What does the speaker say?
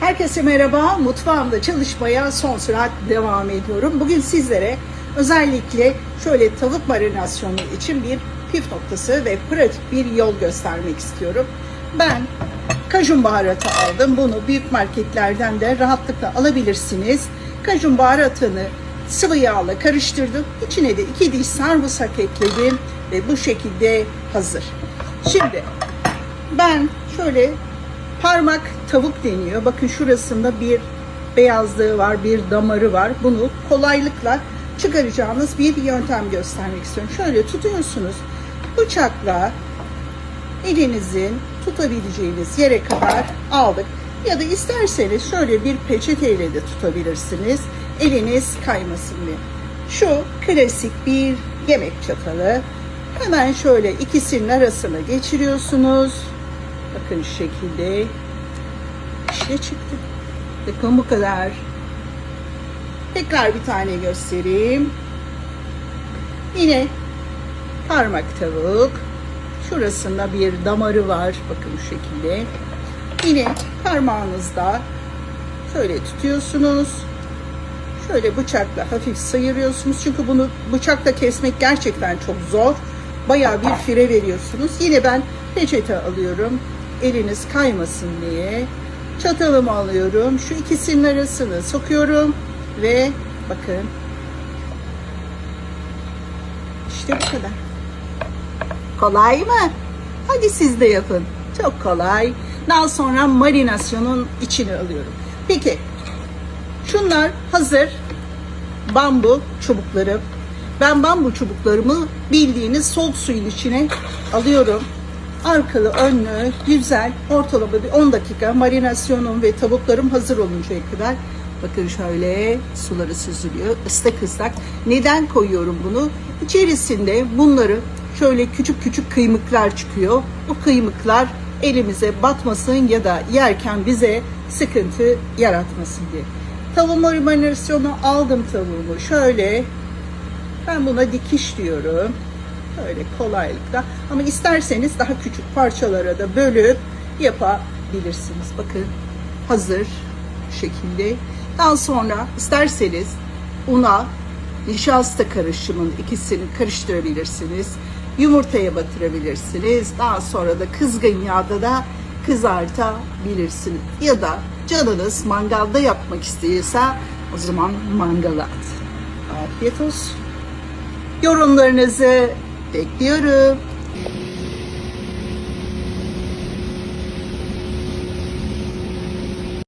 Herkese merhaba. Mutfağımda çalışmaya son sürat devam ediyorum. Bugün sizlere özellikle şöyle tavuk marinasyonu için bir püf noktası ve pratik bir yol göstermek istiyorum. Ben kajun baharatı aldım. Bunu büyük marketlerden de rahatlıkla alabilirsiniz. Kajun baharatını sıvı yağla karıştırdım. İçine de iki diş sarımsak ekledim ve bu şekilde hazır. Şimdi ben şöyle parmak tavuk deniyor. Bakın şurasında bir beyazlığı var, bir damarı var. Bunu kolaylıkla çıkaracağınız bir yöntem göstermek istiyorum. Şöyle tutuyorsunuz. Bıçakla elinizin tutabileceğiniz yere kadar aldık. Ya da isterseniz şöyle bir peçeteyle de tutabilirsiniz. Eliniz kaymasın diye. Şu klasik bir yemek çatalı. Hemen şöyle ikisinin arasına geçiriyorsunuz. Bakın şu şekilde. İşte çıktı. Bakın bu kadar. Tekrar bir tane göstereyim. Yine parmak tavuk. Şurasında bir damarı var. Bakın bu şekilde. Yine parmağınızda şöyle tutuyorsunuz. Şöyle bıçakla hafif sıyırıyorsunuz. Çünkü bunu bıçakla kesmek gerçekten çok zor. Bayağı bir fire veriyorsunuz. Yine ben peçete alıyorum. Eliniz kaymasın diye. Çatalımı alıyorum. Şu ikisinin arasını sokuyorum. Ve bakın. İşte bu kadar. Kolay mı? Hadi siz de yapın. Çok kolay. Daha sonra marinasyonun içine alıyorum. Peki. Şunlar hazır. Bambu çubukları. Ben bambu çubuklarımı bildiğiniz soğuk suyun içine alıyorum. Arkalı önlü güzel ortalama bir 10 dakika marinasyonum ve tavuklarım hazır oluncaya kadar bakın şöyle suları süzülüyor ıslak ıslak. Neden koyuyorum bunu? İçerisinde bunları şöyle küçük küçük kıymıklar çıkıyor. O kıymıklar elimize batmasın ya da yerken bize sıkıntı yaratmasın diye. Tavuğu marinasyonu aldım tavuğumu şöyle ben buna dikiş diyorum. Böyle kolaylıkla. Ama isterseniz daha küçük parçalara da bölüp yapabilirsiniz. Bakın hazır şekilde. Daha sonra isterseniz una nişasta karışımın ikisini karıştırabilirsiniz. Yumurtaya batırabilirsiniz. Daha sonra da kızgın yağda da kızartabilirsiniz. Ya da canınız mangalda yapmak istiyorsa o zaman mangala at. Afiyet olsun. Yorumlarınızı Bekliyorum.